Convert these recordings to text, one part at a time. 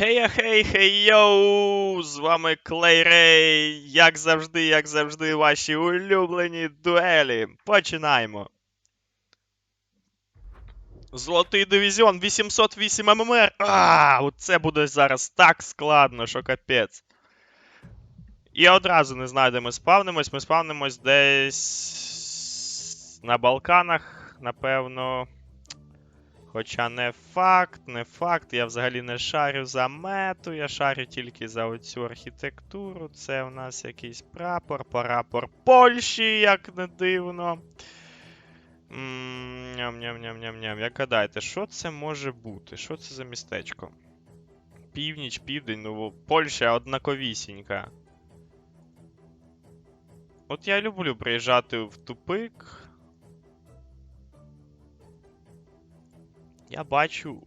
Хей, хей, хей, йоу! З вами Клей Рей. Як завжди, як завжди, ваші улюблені дуелі. Починаємо. Золотий дивізіон 808 ММР. А, оце буде зараз так складно, що капець. І одразу не знаю, де ми спавнимось. Ми спавнимось десь на Балканах, напевно. Хоча не факт, не факт. Я взагалі не шарю за мету, я шарю тільки за оцю архітектуру. Це у нас якийсь прапор, прапор Польщі, як не дивно. Ням-ням-ням-ням-ням. Як гадаєте, що це може бути? Що це за містечко? Північ, південь, ну Польща однаковісінька. От я люблю приїжджати в тупик. Я бачу.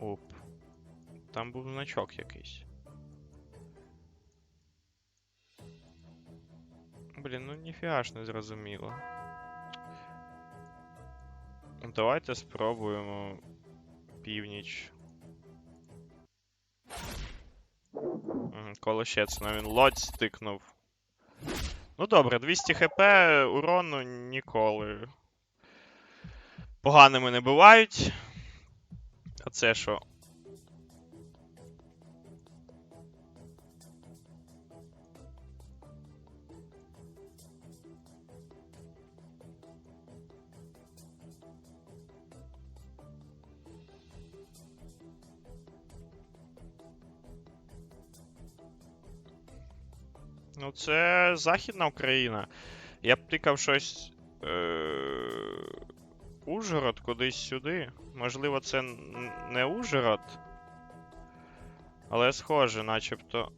Оп. Там був значок якийсь. Блін, ну ніфіга ж не зрозуміло. Давайте спробуємо північ. Колощець, ну він лодь стикнув. Ну добре, 200 хп урону ніколи. Поганими не бувають. А це що? Ну, це Західна Україна. Я б тикав щось. Е- Ужгород кудись сюди. Можливо, це не Ужгород. Але схоже, начебто.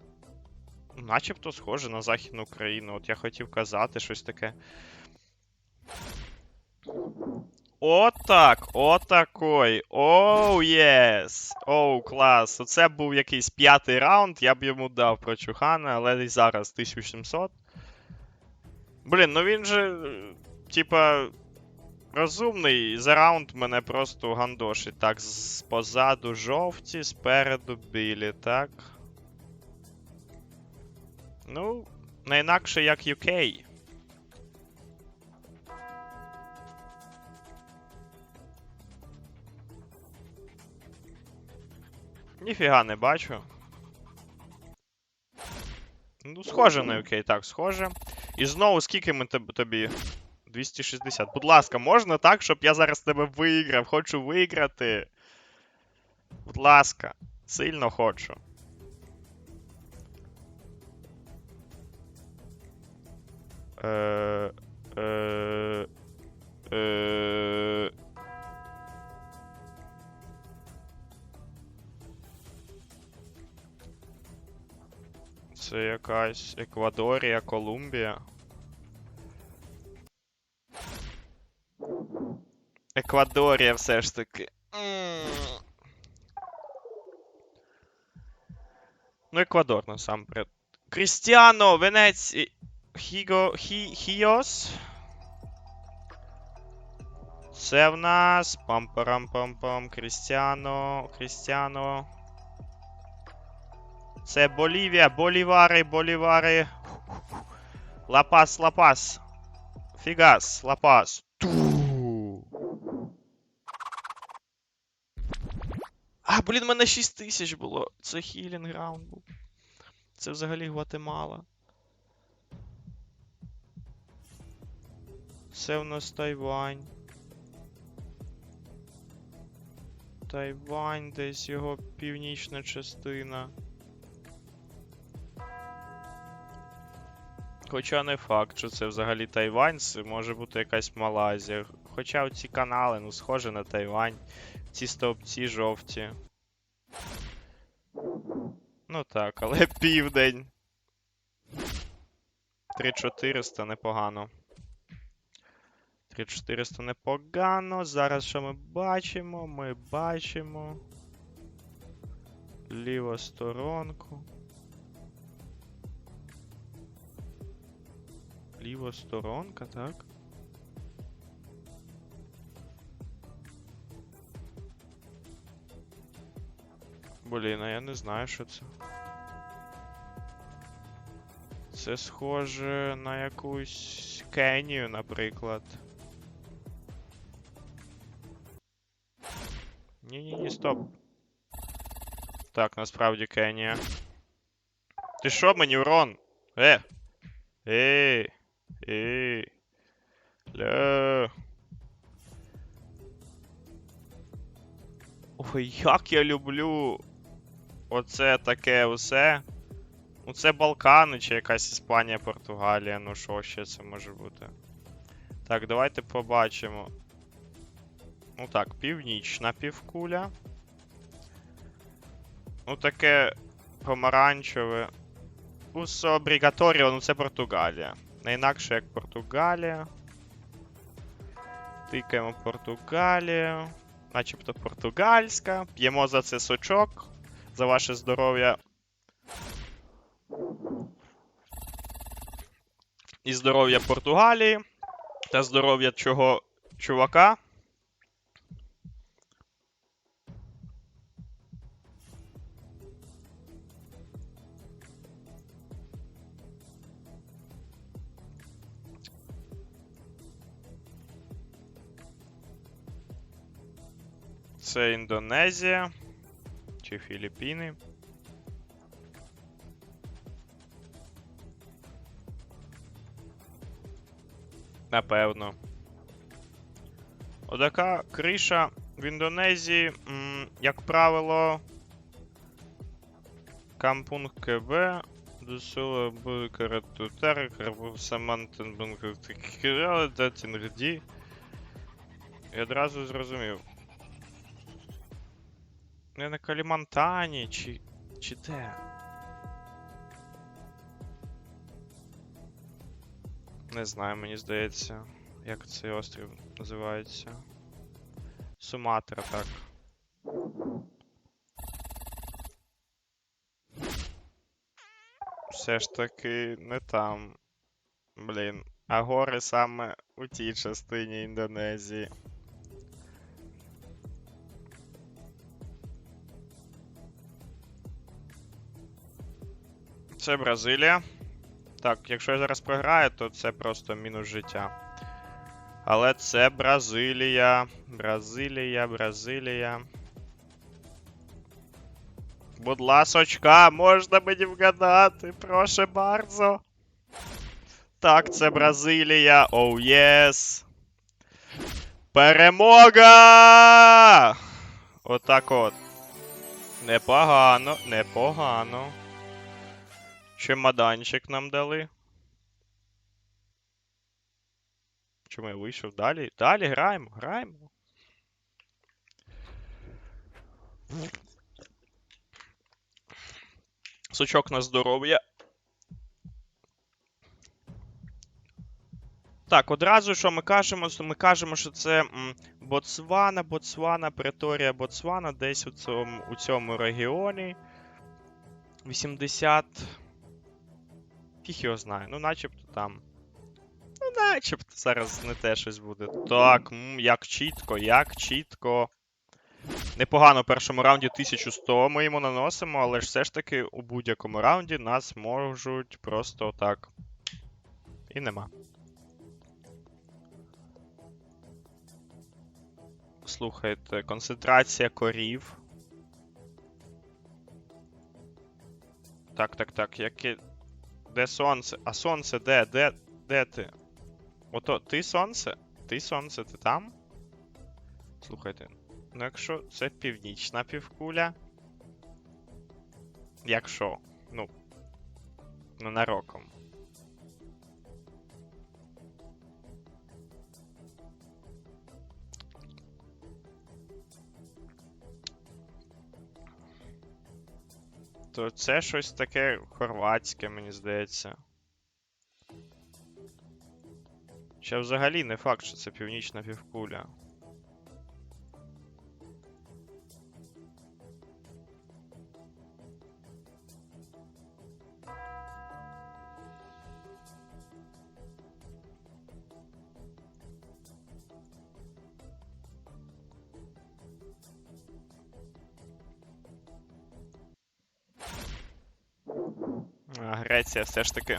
Начебто схоже на Західну Україну. От я хотів казати щось таке. Отак, отакой. Оу, єс. Оу, клас. Оце був якийсь п'ятий раунд, я б йому дав про Чухана, але і зараз 1700. Блін, ну він же. Типа. Розумний, за раунд мене просто гандошить. Так, позаду жовті, спереду білі, так. Ну, не інакше як UK. Ніфіга не бачу. Ну, схоже на UK, так, схоже. І знову скільки ми тобі 260. Будь ласка, можна так, щоб я зараз тебе виграв? Хочу виграти. Будь ласка, сильно хочу. Е, е, е, Це якась Еквадорія, Колумбія. Еквадорія все ж таки. Ну, Еквадор насамперед. Крістіано, Венеці. Хіго. Хі... Хіос. Це в нас. Пам-парам-пам-пам. Крістіано. Крістіано. Це Болівія. Болівари, Болівари. Лапас, Лапас. Фігас, Лапас. А, блін, мене 6 тисяч було. Це хілінг раунд був. Це взагалі Гватемала. Це в нас Тайвань. Тайвань, десь його північна частина. Хоча не факт, що це взагалі Тайвань, це може бути якась Малайзія. Хоча оці канали, ну, схожі на Тайвань. Ці стовпці жовті. Ну так, але південь. 3400 непогано. 3400 непогано. Зараз що ми бачимо? Ми бачимо. Ліву сторонку. Ліва сторонка, так? Блін, а я не знаю, що це. Це схоже на якусь Кенію, наприклад. Ні-ні-ні, стоп. Так, насправді Кенія. Ти що мені урон? Е! Ей! Ей! Ля. Ой, як я люблю оце таке усе. Ну це Балкани чи якась Іспанія, Португалія. Ну що ще це може бути? Так, давайте побачимо. Ну так, північна півкуля. Ну таке помаранчеве. Усо Обрігаторіо, ну це Португалія. Не інакше як Португалія. Тикаємо Португалію. Начебто португальська. П'ємо за це сочок. За ваше здоров'я. І здоров'я Португалії. Та здоров'я чого чувака. Це Індонезія чи Філіппіни. Напевно. Отака криша в Індонезії, як правило, Кампунг КБ, Дусула Букаратутер, Самантен Бункер, Датінгді. І одразу зрозумів. Не на Калімантані, чи. чи де? Не знаю, мені здається, як цей острів називається. Суматра, так. Все ж таки не там. Блін. А гори саме у тій частині Індонезії. Це Бразилія. Так, якщо я зараз програю, то це просто мінус життя. Але це Бразилія. Бразилія, Бразилія. Будь ласочка, можна мені вгадати, прошу bardzo. Так, це Бразилія. Оу, oh, єс. Перемога! Отак от. Непогано, непогано. Чемоданчик нам дали. Чому я вийшов далі? Далі граємо, граємо. Сучок на здоров'я. Так, одразу, що ми кажемо, ми кажемо, що це Ботсвана, Ботсвана, Преторія, Ботсвана, десь у цьому, у цьому регіоні. 80. Фіг його знає. Ну, начебто там. Ну, начебто зараз не те щось буде. Так, як чітко, як чітко. Непогано в першому раунді 1100 ми йому наносимо, але ж все ж таки у будь-якому раунді нас можуть просто так. І нема. Слухайте, концентрація корів. Так, так, так, яке. Де сонце? А сонце де? Де де ти? Ото ти сонце? Ти сонце, ти там? Слухайте. Ну якщо це північна півкуля. Якщо. Ну. Ну нароком. То це щось таке хорватське, мені здається. Ще взагалі не факт, що це північна півкуля. Греція все ж таки.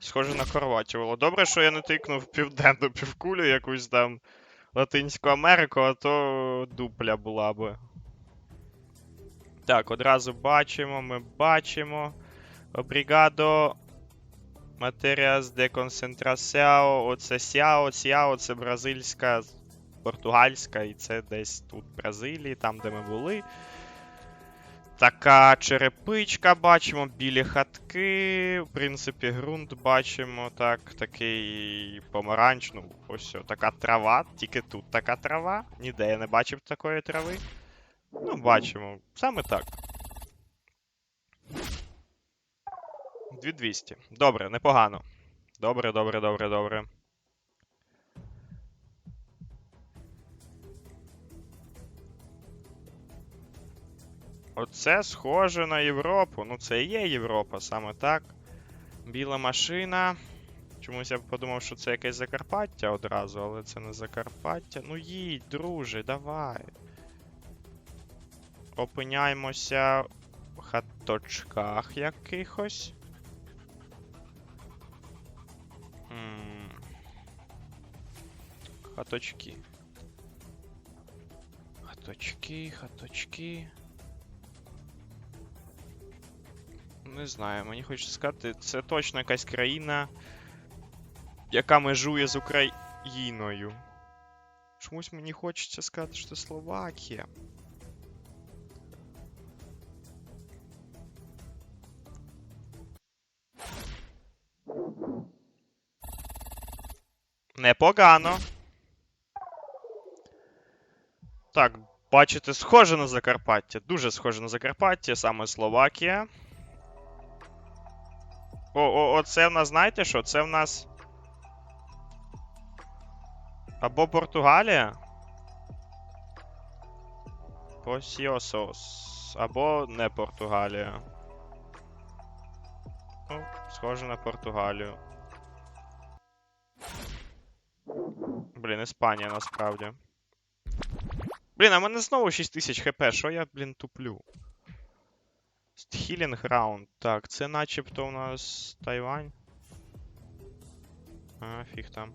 Схоже на Хорватію. Добре, що я не тикнув південну півкулю якусь там Латинську Америку, а то дупля була би. Так, одразу бачимо, ми бачимо. Обрігадо. Матеріас де концентрасяо. Оце сяо, сяо, це бразильська, португальська, і це десь тут в Бразилії, там де ми були. Така черепичка бачимо, білі хатки. В принципі, ґрунт бачимо. Так, такий помаранч. Ну, ось така трава. Тільки тут така трава. Ніде я не бачив такої трави. Ну, бачимо. Саме так. 2200. Добре, непогано. Добре, добре, добре, добре. Оце схоже на Європу. Ну, це і є Європа, саме так. Біла машина. Чомусь я подумав, що це якесь Закарпаття одразу, але це не Закарпаття. Ну їдь, друже, давай. Опиняємося в хаточках якихось. М. Хаточки. Хаточки, хаточки. Не знаю, мені хочеться сказати, це точно якась країна, яка межує з Україною. Чомусь мені хочеться сказати, що це Словакія. Непогано. Так, бачите, схоже на Закарпаття. Дуже схоже на Закарпаття, саме Словакія. О, о, о, це в нас, знаєте що? Це в нас. Або Португалія. Посіосос. Або не Португалія. Ну, схоже на Португалію. Блін, Іспанія насправді. Блін, а мене знову 6000 хп, що я, блін, туплю? Healing Ground. Так, це начебто у нас Тайвань. А, фіг там.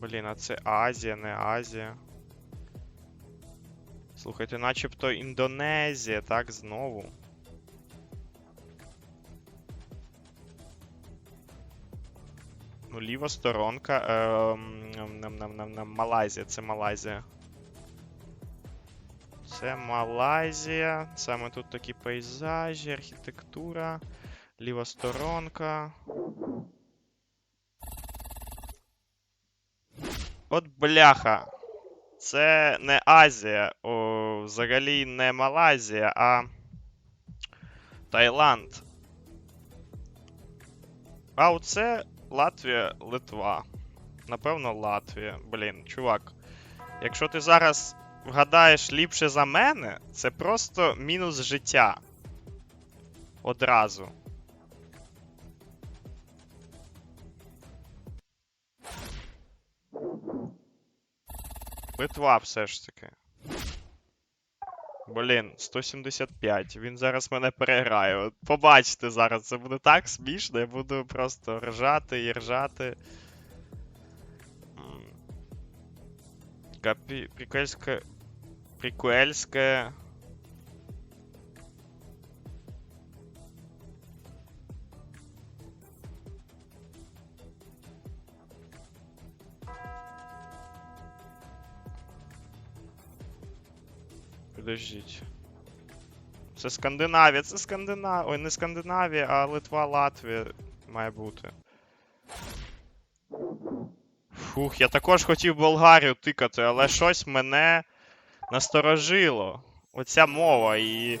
Блін, а це Азія, не Азія. Слухайте, начебто Індонезія, так, знову. Ну, ліва сторонка. Ем, нам, нам, нам, нам, Малайзія, це Малайзія. Це Малайзія. Саме тут такі пейзажі, архітектура. Ліва сторонка. От бляха. Це не Азія, о, взагалі не Малайзія, а Таїланд. А оце Латвія, Литва. Напевно, Латвія. Блін, чувак. Якщо ти зараз вгадаєш ліпше за мене, це просто мінус життя. Одразу. Литва все ж таки. Блін, 175. Він зараз мене переграє. Побачите зараз, це буде так смішно, я буду просто ржати і ржати. Капі... Прикольське... Прикуельське... Підождіть. Це Скандинавія, це Скандинавія. Ой, не Скандинавія, а Литва, Латвія має бути. Фух, я також хотів Болгарію тикати, але щось мене насторожило. Оця мова. І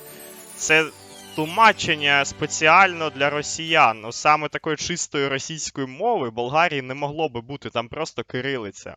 це тлумачення спеціально для росіян. Ну, саме такої чистої російської мови Болгарії не могло би бути, там просто кирилиця.